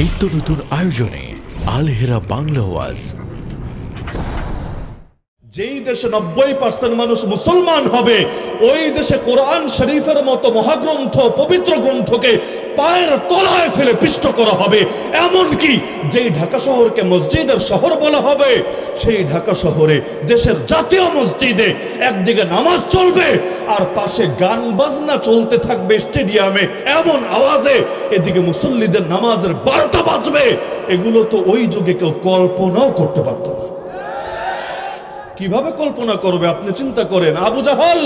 নিত্য নতুন আয়োজনে আলহেরা বাংলা ওয়াজ। যেই দেশে নব্বই পার্সেন্ট মানুষ মুসলমান হবে, ওই দেশে কোরআন শরীফের মতো মহাগ্রন্থ, পবিত্র গ্রন্থকে পায়ের তলায় ফেলে পিষ্ট করা হবে। এমন কি যেই ঢাকা শহরকে মসজিদের শহর বলা হবে, সেই ঢাকা শহরে দেশের জাতীয় মসজিদে একদিকে নামাজ চলবে আর পাশে গান বাজনা চলতে থাকবে স্টেডিয়ামে। এমন আওয়াজে এদিকে মুসল্লিদের নামাজের বারোটা বাজবে। এগুলো তো ওই যুগে কেউ কল্পনাও করতে পারতো না। কীভাবে কল্পনা করবে? আপনি চিন্তা করেন। আবু জাহাল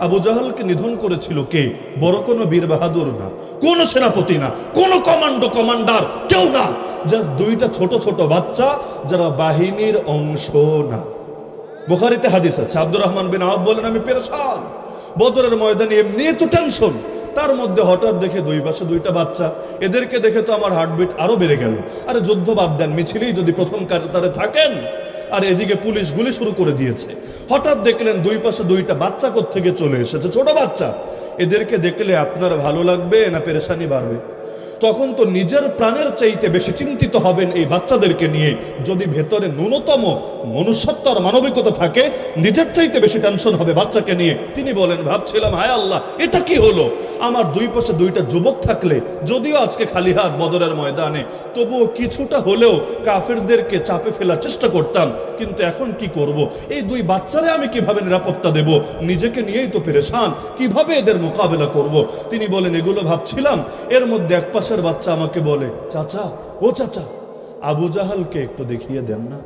আবু জাহালকে নিধন করেছিল কে? বড় কোনো বীর বাহাদুর না। কোন সেনাপতি না। কোন কমান্ডো, কমান্ডার কেউ না। জাস্ট দুইটা ছোট ছোট বাচ্চা যারা বাহিনীর অংশ না। বোখারিতে হাদিস আছে। আব্দুর রহমান বিন আব বলেন, আমি পেরেশান। বদরের ময়দানে এমনি তো টেনশন তার মধ্যে হঠাৎ দেখে দুই পাশে দুইটা বাচ্চা। এদেরকে দেখে তো আমার হার্টবিট আরও বেড়ে গেল। আরে যুদ্ধ বাদ দেন, মিছিলেই যদি প্রথম কাতারে থাকেন। আর এদিকে পুলিশ গুলি শুরু করে দিয়েছে। হঠাৎ দেখলেন দুই পাশে দুইটা বাচ্চা থেকে চলে এসেছে, ছোট বাচ্চা। এদেরকে দেখলে আপনার ভালো লাগবে না পেরেশানি বাড়বে। তখন তো নিজের প্রাণের চাইতে বেশি চিন্তিত হবেন এই বাচ্চাদেরকে নিয়ে। যদি ভেতরে ন্যূনতম মনুষ্যত্ব আর মানবিকতা থাকে, নিজের চাইতে বেশি টেনশন হবে বাচ্চাকে নিয়ে। তিনি বলেন, ভাবছিলাম, হায় আল্লাহ, এটা কি হলো? আমার দুই পাশে দুইটা যুবক থাকলে যদিও আজকে খালি হাত বদরের ময়দানে, তবুও কিছুটা হলেও কাফেরদেরকে চাপে ফেলার চেষ্টা করতাম। কিন্তু এখন কি করব? এই দুই বাচ্চারে আমি কীভাবে নিরাপত্তা দেব? নিজেকে নিয়েই তো পেরেছান কীভাবে এদের মোকাবেলা করব? তিনি বলেন, এগুলো ভাবছিলাম, এর মধ্যে এক পাশের বাচ্চা আমাকে বলে, চাচা, ও চাচা, আবু জাহালকে একটু দেখিয়ে দেন না।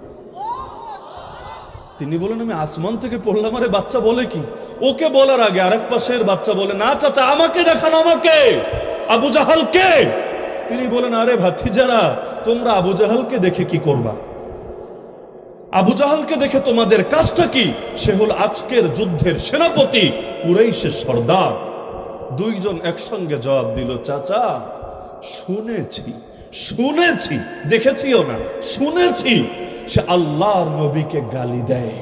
তিনি বলেন, আমি আসমান থেকে পড়লাম, আরে বাচ্চা বলে কি? ওকে বলার আগে আরেক পাশের বাচ্চা বলে, না চাচা, আমাকে দেখান আমাকে, আবু জাহাল কে তিনি বলেন, আরে ভাতিজারা, তোমরা আবু জাহালকে দেখে কি করবা? আবু জাহালকে দেখে তোমাদের কাজটা কি? সে হল আজকের যুদ্ধের সেনাপতি কুরাইশের সর্দার। দুইজন একসঙ্গে জবাব দিল, চাচা শুনেছি শুনেছি, দেখেছিও না, শুনেছি, সে আল্লাহর নবীকে গালি দেয়।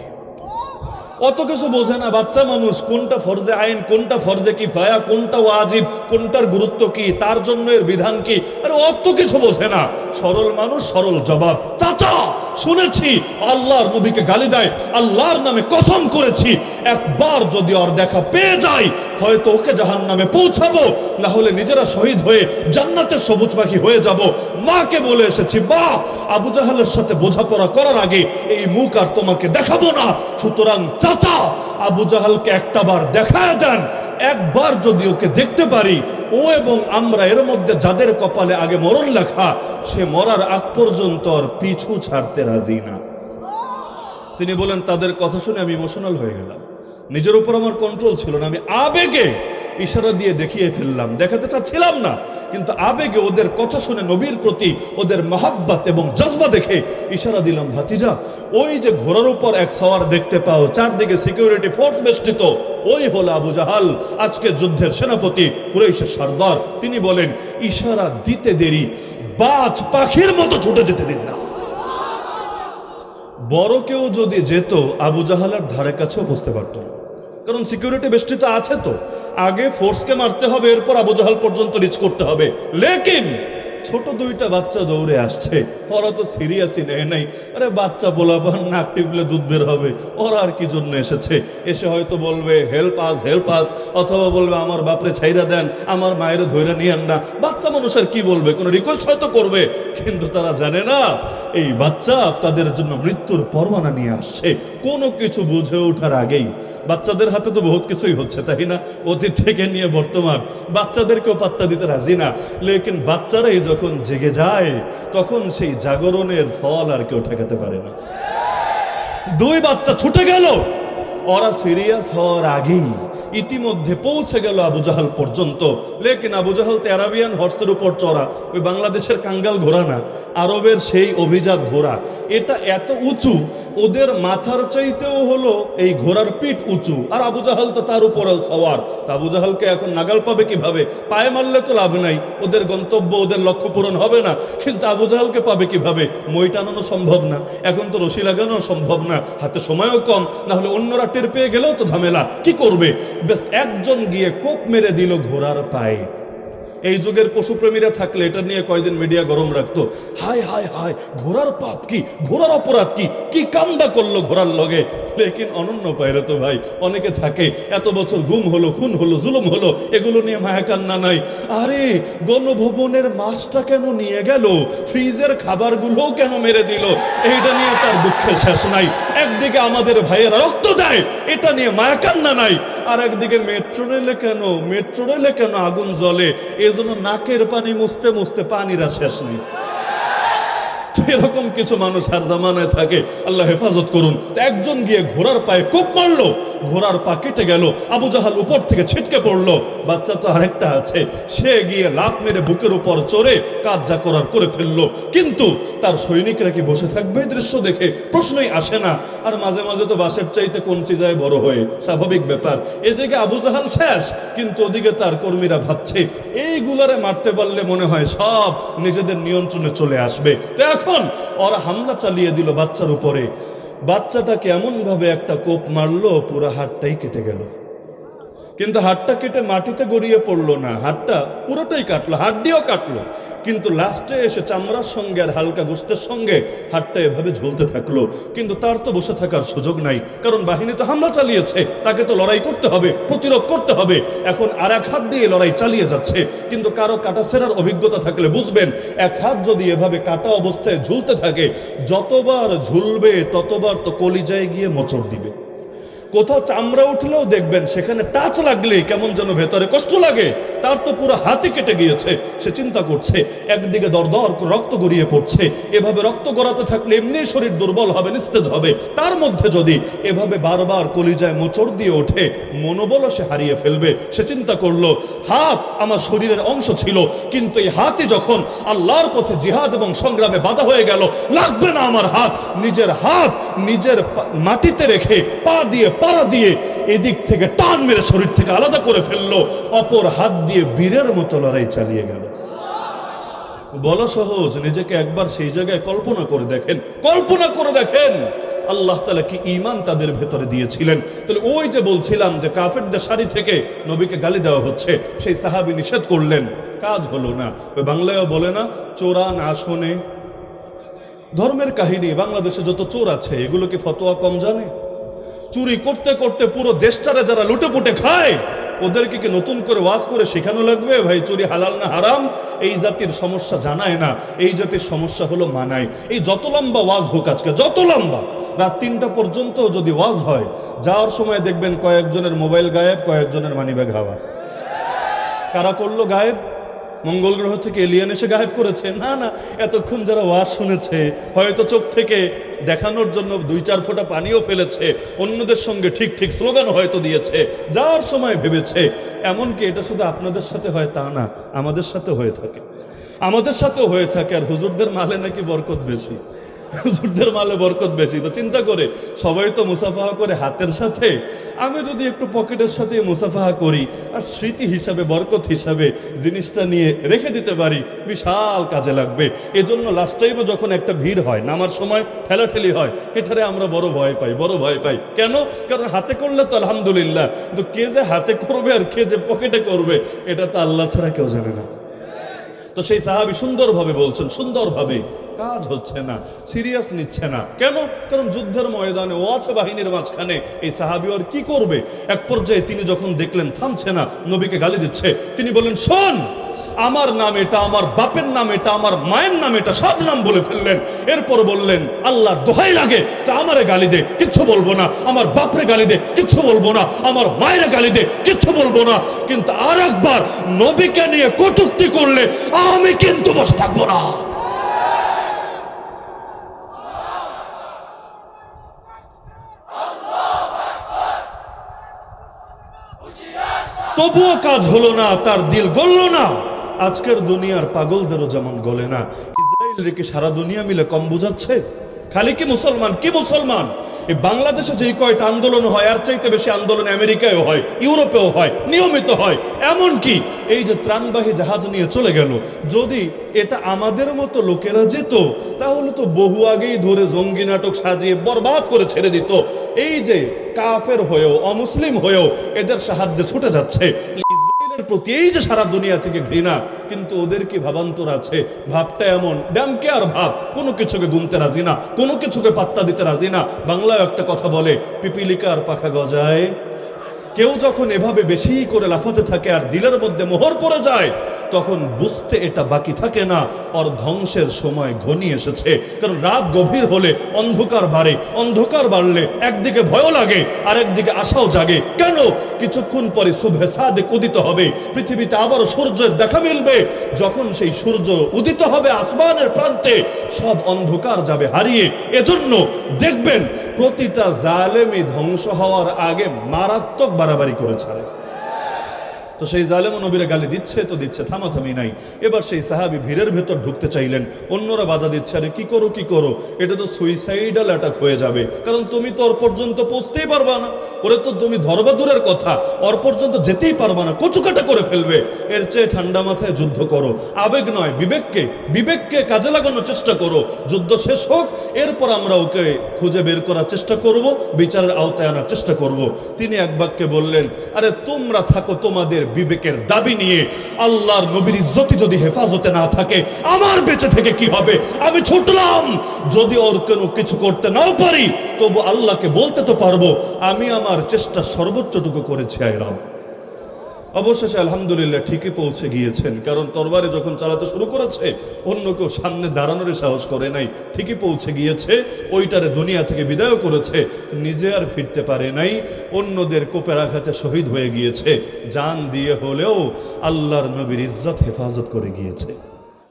অত কিছু বোঝে না বাচ্চা মানুষ, কোনটা ফরজে আইন, কোনটা ফরজে কি ফায়া কোনটা ওয়াজিব, কোনটার গুরুত্ব কি, তার জন্য এর বিধান কি? আরে অত কিছু বোঝে না। সরল মানুষ, সরল জবাব। চাচা, শুনেছি, আল্লাহর নবীকে গালি দেয়, আল্লাহর নামে কসম করেছি একবার যদি ওর দেখা পেয়ে যাই, হয়তো ওকে জাহান নামে পৌঁছাবো। না হলে নিজেরা শহীদ হয়ে জান্নাতের সবুজ পাখি হয়ে যাব। মাকে বলে এসেছি বা আবু জাহালের সাথে বোঝাপড়া করার আগে এই মুখ আর তোমাকে দেখাবো না। সুতরাং চাচা, আবু জাহালকে একটা বার দেখায় দেন। একবার যদি ওকে দেখতে পারি, ও এবং আমরা এর মধ্যে যাদের কপালে আগে মরণ লেখা, সে মরার আগ পর্যন্ত আর পিছু ছাড়তে রাজি না। তিনি বলেন, তাদের কথা শুনে আমি ইমোশনাল হয়ে গেলাম। নিজের উপর আমার কন্ট্রোল ছিল না, আমি আবেগে ইশারা দিয়ে দেখিয়ে ফেললাম। দেখাতে চাচ্ছিলাম না, কিন্তু আবেগে ওদের কথা শুনে নবীর প্রতি ওদের মহাব্বাত এবং জজবা দেখে ইশারা দিলাম, ভাতিজা, ওই যে ঘোড়ার উপর এক সওয়ার দেখতে পাও, চারদিকে সিকিউরিটি ফোর্স বেষ্টিত, ওই হলো আবু জাহাল, আজকে যুদ্ধের সেনাপতি কুরাইশের সর্দার। তিনি বলেন, ইশারা দিতে দেরি, বাজ পাখির মতো ছুটে যেতে দিন না। বড় কেউ যদি যেত, আবু জাহালের ধারে কাছেও বুঝতে পারতো না। কারণ সিকিউরিটি বেষ্টিত আছে তো। আগে ফোর্সকে মারতে হবে, এরপর আবু জাহাল পর্যন্ত রিচ করতে হবে। লেকিন ছোট দুইটা বাচ্চা দৌড়ে আসছে। ওরা তো সিরিয়াসই নেয় নাই। আরে বাচ্চা বলাবার নাক টিপলে দুধ বের হবে। ওরা আর কি জন্য এসেছে? এসে হয়তো বলবে হেল্প আস হেল্প আস অথবা বলবে, আমার বাপরে ছাইরা দেন, আমার মায়ের ধৈর্য নিয়েন না। বাচ্চা মানুষ আর কি বলবে? কোনো রিকোয়েস্ট হয়তো করবে। কিন্তু তারা জানে না, এই বাচ্চা তাদের জন্য মৃত্যুর পরোয়ানা নিয়ে আসছে। কোনো কিছু বুঝে ওঠার আগেই। বাচ্চাদের হাতে তো বহুত কিছুই হচ্ছে, তাই না? অতীত থেকে নিয়ে বর্তমান। বাচ্চাদেরকেও পাত্তা দিতে রাজি না। লেকিন বাচ্চারাই যখন জেগে যায়, তখন সেই জাগরণের ফল আর কেউ ঠেকাতে পারে না। দুই বাচ্চা ছুটে গেল। ওরা সিরিয়াস হওয়ার আগেই ইতিমধ্যে পৌঁছে গেল আবু জাহাল পর্যন্ত। লেকিন আবু জাহাল তো অ্যারাবিয়ান হর্সের উপর চড়া, ওই বাংলাদেশের কাঙ্গাল ঘোড়া না, আরবের সেই অভিজাত ঘোড়া। এটা এত উঁচু, ওদের মাথার চাইতেও হলো এই ঘোড়ার পিঠ উঁচু। আর আবু জাহাল তো তার উপরেও সওয়ার। তা আবু জাহালকে এখন নাগাল পাবে কীভাবে? পায়ে মারলে তো লাভ নাই, ওদের গন্তব্য, ওদের লক্ষ্য পূরণ হবে না। কিন্তু আবু জাহালকে পাবে কীভাবে? মই টানানো সম্ভব না, এখন তো রশি লাগানো সম্ভব না, হাতে সময়ও কম না হলে অন্যরা টের পেয়ে গেলেও তো ঝামেলা। কি করবে? বেশ একজন গিয়ে কোপ মেরে দিল ঘোড়ার পায়ে। এই যুগের পশুপ্রেমীরা থাকলে এটা নিয়ে কয়দিন মিডিয়া গরম রাখতো। হায় হায় হায়, ঘোড়ার পাপ কি? ঘোড়ার অপরাধ কি? কি কামদা করল ঘোড়ার লগে? লেকিন অনন্য পায়রে তো ভাই, অনেকে থাকে, এত বছর গুম হলো, খুন হলো, জুলুম হলো, এগুলো নিয়ে মায়া কান্না নাই। আরে, গণভবনের মাছটা কেন নিয়ে গেল? ফ্রিজের খাবারগুলোও কেন মেরে দিল? এইটা নিয়ে তার দুঃখের শেষ নাই। একদিকে আমাদের ভাইয়েরা রক্ত দেয়, এটা নিয়ে মায়া কান্না নাই। আর একদিকে মেট্রো রেলে কেন? মেট্রো রেলে কেন আগুন জ্বলে? এজন্য নাকের পানি মুছতে মুছতে পানিরা শেষ নেই। এরকম কিছু মানুষ আর জামানায় থাকে। আল্লাহ হেফাজত করুন। একজন গিয়ে ঘোড়ার পায়ে কোপ মারলো। ঘোড়ার পা কেটে গেল। আবু জাহাল উপর থেকে ছিটকে পড়ল। বাচ্চা তো আরেকটা আছে। সে গিয়ে লাফ মেরে বুকের উপর চড়ে কাজ যা করার করে ফেলল। কিন্তু তার সৈনিকরা কি বসে থাকবে দৃশ্য দেখে? প্রশ্নই আসে না। আর মাঝে মাঝে তো বাসের চাইতে কঞ্চি যায় বড় হয়ে। স্বাভাবিক ব্যাপার। এদিকে আবু জাহাল শেষ, কিন্তু ওদিকে তার কর্মীরা ভাবছে এইগুলারে মারতে পারলে মনে হয় সব নিজেদের নিয়ন্ত্রণে চলে আসবে। তো এখন ওরা হামলা চালিয়ে দিল বাচ্চার উপরে। বাচ্চাটাকে এমনভাবে একটা কোপ মারলো পুরা হাতটাই কেটে গেল। কিন্তু হাতটা কেটে মাটিতে গড়িয়ে পড়ল না। হাতটা পুরোটাই কাটলো, হাড্ডিও কাটলো। কিন্তু লাস্টে এসে চামড়ার সঙ্গে আর হালকা গোস্তের সঙ্গে হাতটা এভাবে ঝুলতে থাকল। কিন্তু তার তো বসে থাকার সুযোগ নাই, কারণ বাহিনী তো হামলা চালিয়েছে। তাকে তো লড়াই করতে হবে, প্রতিরোধ করতে হবে। এখন আর এক হাত দিয়ে লড়াই চালিয়ে যাচ্ছে। কিন্তু কারও কাটা সেরার অভিজ্ঞতা থাকলে বুঝবেন, এক হাত যদি এভাবে কাটা অবস্থায় ঝুলতে থাকে, যতবার ঝুলবে ততবার তো কলিজায় গিয়ে মোচড় দিবে। কোথাও চামড়া উঠলেও দেখবেন সেখানে টাচ লাগলে কেমন যেন ভেতরে কষ্ট লাগে। তার তো পুরো হাতে কেটে গিয়েছে। সে চিন্তা করছে, একদিকে দরদর রক্ত গড়িয়ে পড়ছে। এভাবে রক্ত গড়াতে থাকলে এমনি শরীর দুর্বল হবে, নিস্তেজ হবে। তার মধ্যে যদি এভাবে বারবার কলিজায় মোচড় দিয়ে ওঠে, মনোবলও সে হারিয়ে ফেলবে। সে চিন্তা করল, হাত আমার শরীরের অংশ ছিল, কিন্তু এই হাতই যখন আল্লাহর পথে জিহাদ এবং সংগ্রামে বাধা হয়ে গেল, লাগবে না আমার হাত। নিজের হাত নিজের মাটিতে রেখে পা দিয়ে পাড়া দিয়ে এদিক থেকে টান মেরে শরীর থেকে আলাদা করে ফেলল। অপর হাত দিয়ে বীরের মতো লড়াই চালিয়ে গেল। বলা সহজ, নিজেকে একবার সেই জায়গায় কল্পনা করে দেখেন। কল্পনা করে দেখেন। আল্লাহ তালা কি ইমান তাদের ভেতরে দিয়েছিলেন। তাহলে ওই যে বলছিলাম যে কাফেরদের শাড়ি থেকে নবীকে গালি দেওয়া হচ্ছে, সেই সাহাবি নিষেধ করলেন। কাজ হলো না। বাংলায়ও বলে না, চোরা না শোনে। ধর্মের কাহিনী, বাংলাদেশে যত চোর আছে, এগুলো কি ফতোয়া কম জানে? চুরি করতে করতে পুরো দেশটারে যারা লুটে পুটে খায়, ওদেরকে কি নতুন করে ওয়াজ করে শেখানো লাগবে? ভাই, চুরি হালাল না হারাম? এই জাতির সমস্যা জানায় না। এই জাতির সমস্যা হলো মানায়। এই যত লম্বা ওয়াজ হোক আজকে, যত লম্বা, রাত তিনটা পর্যন্ত যদি ওয়াজ হয়, যাওয়ার সময় দেখবেন কয়েকজনের মোবাইল গায়েব, কয়েকজনের মানিব্যাগ হাওয়া। কারা করল গায়েব? মঙ্গল গ্রহ থেকে এলিয়ান এসে গায়েব করেছে। না না, এতক্ষণ যারা ওয়াশ শুনেছে, হয়তো চোখ থেকে দেখানোর জন্য দুই চার ফোঁটা পানিও ফেলেছে। অন্যদের সঙ্গে ঠিক ঠিক স্লোগান হয়তো দিয়েছে। যার সময় ভেবেছে, এমনকি এটা শুধু আপনাদের সাথে হয় তা না, আমাদের সাথে হয়ে থাকে। আমাদের সাথেও হয়ে থাকে, আর হুজুরদের মালে নাকি বরকত বেশি। হুজুরদের মালে বরকত বেশি। তো চিন্তা করে, সবাই তো মুসাফাহা করে হাতের সাথে। আমি যদি একটু পকেটের সাথে মুসাফাহা করি, আর স্মৃতি হিসাবে, বরকত হিসাবে জিনিসটা নিয়ে রেখে দিতে পারি, বিশাল কাজে লাগবে। এজন্য লাস্ট টাইমও যখন একটা ভিড় হয়, নামার সময় ঠেলাঠেলি হয়, এটারে আমরা বড় ভয় পাই, বড় ভয় পাই। কেন? কারণ হাতে করলে তো আলহামদুলিল্লাহ, কিন্তু কে যে হাতে করবে আর কে যে পকেটে করবে, এটা তো আল্লাহ ছাড়া কেউ জানে না। তো সেই সাহাবি সুন্দরভাবে বলছেন, সুন্দরভাবে কাজ হচ্ছে না সিরিয়াস নিচ্ছে না। কেন? কারণ যুদ্ধের ময়দানে ও আছে বাহিনীর মাঝখানে। এই সাহাবি আর কি করবে? এক পর্যায়ে তিনি যখন দেখলেন থামছে না, নবীকে গালি দিচ্ছে, তিনি বললেন, শোন, আমার নাম এটা, আমার বাপের নাম এটা, আমার মায়ের নাম এটা, সব নাম বলে ফেললেন। এরপর বললেন আল্লাহর দোহাই লাগে, তা আমারে গালি দে, কিচ্ছু বলব না। আমার বাপরে গালি দে, কিচ্ছু বলব না। আমার মায়ের গালি দে, কিচ্ছু বলব না। কিন্তু আর একবার নবীকে নিয়ে কটুক্তি করলে আমি কিন্তু বসে থাকব না। তবুও কাজ হলো না, তার দিল গলল না। আজকের দুনিয়ার পাগলদেরও যেমন গলে না। ইসরায়েল রেখে সারা দুনিয়া মিলে কম বুঝাচ্ছে। খালি কি মুসলমান কি মুসলমান? বাংলাদেশে যেই কয়টা আন্দোলন হয় আর চাইতে বেশি আন্দোলন আমেরিকায়ও হয়, ইউরোপেও হয়, নিয়মিত হয়। এমন কি এই যে ত্রাণবাহী জাহাজ নিয়ে চলে গেল, যদি এটা আমাদের মতো লোকেরা যেত, তাহলে তো বহু আগেই ধরে জঙ্গি নাটক সাজিয়ে বরবাদ করে ছেড়ে দিত। এই যে কাফের হয়েও, অমুসলিম হয়েও এদের সাহায্যে ছুটে যাচ্ছে। প্রতি এই যে সারা দুনিয়া থেকে ঘৃণা, কিন্তু ওদের কি ভাবান্তর আছে? ভাবটা এমন ব্যাংকে আর ভাব? কোনো কিছুকে গুনতে রাজি না, কোনো কিছুকে পাত্তা দিতে রাজি না। বাংলায় একটা কথা বলে, পিপিলিকা আর পাখা গজায়। কেউ যখন এভাবে বেশি করে লাফাতে থাকে আর দিলের মধ্যে মোহর পড়ে যায়, তখন বুঝতে এটা বাকি থাকে না। ওর ধ্বংসের সময় ঘনিয়ে এসেছে। কারণ রাত গভীর হলে অন্ধকার বাড়ে, অন্ধকার বাড়লে একদিকে ভয়ও লাগে, আর একদিকে আশাও জাগে। কেন? কিছুক্ষণ পরে শুভে সাদে উদিত হবে। পৃথিবীতে আবার সূর্যের দেখা মিলবে। যখন সেই সূর্য উদিত হবে আসমানের প্রান্তে, সব অন্ধকার যাবে হারিয়ে। এজন্য দেখবেন প্রতিটা জালেমি ধ্বংস হওয়ার আগে মারাত্মক বাড়াবাড়ি করে ছাড়ে তো সেই জালেম নবীরা গালি দিচ্ছে, তো দিচ্ছে থামাথামি নাই। এবার সেই সাহাবি ভিড়ের ভেতর ঢুকতে চাইলেন। অন্যরা বাধা দিচ্ছে, আরে কি করো কি করো? এটা তো সুইসাইডাল অ্যাটাক হয়ে যাবে। কারণ তুমি তো ওর পর্যন্ত পৌঁছতেই পারবা না। ওরে তো তুমি ধরবা দূরের কথা। ওর পর্যন্ত যেতেই পারবা না। কচুকাটা করে ফেলবে। এর চেয়ে ঠান্ডা মাথায় যুদ্ধ করো। আবেগ নয়, বিবেককে বিবেককে কাজে লাগানোর চেষ্টা করো। যুদ্ধ শেষ হোক, এরপর আমরা ওকে খুঁজে বের করার চেষ্টা করব, বিচারের আওতায় আনার চেষ্টা করব। তিনি এক বাক্যে বললেন, আরে তোমরা থাকো তোমাদের বিবেকের দাবি নিয়ে আল্লাহর নবীর ইজ্জতি যদি হেফাজতে না থাকে, আমার বেঁচে থেকে কি হবে? আমি ছুটলাম। যদি ওর কোনো কিছু করতে নাও পারি, তবু আল্লাহকে বলতে তো পারব, আমি আমার চেষ্টা সর্বোচ্চটুকু করেছি আয়রাম অবশেষে আলহামদুলিল্লাহ ঠিকই পৌঁছে গিয়েছেন। কারণ তরবারে যখন চালাতে শুরু করেছে, অন্য কেউ সামনে দাঁড়ানোর সাহস করে নাই। ঠিকই পৌঁছে গিয়েছে, ওইটারে দুনিয়া থেকে বিদায় করেছে, নিজে আর ফিরতে পারে নাই। অন্যদের কোপের আঘাতে শহীদ হয়ে গিয়েছে। জান দিয়ে হলেও আল্লাহর নবীর ইজ্জত হেফাজত করে গিয়েছে।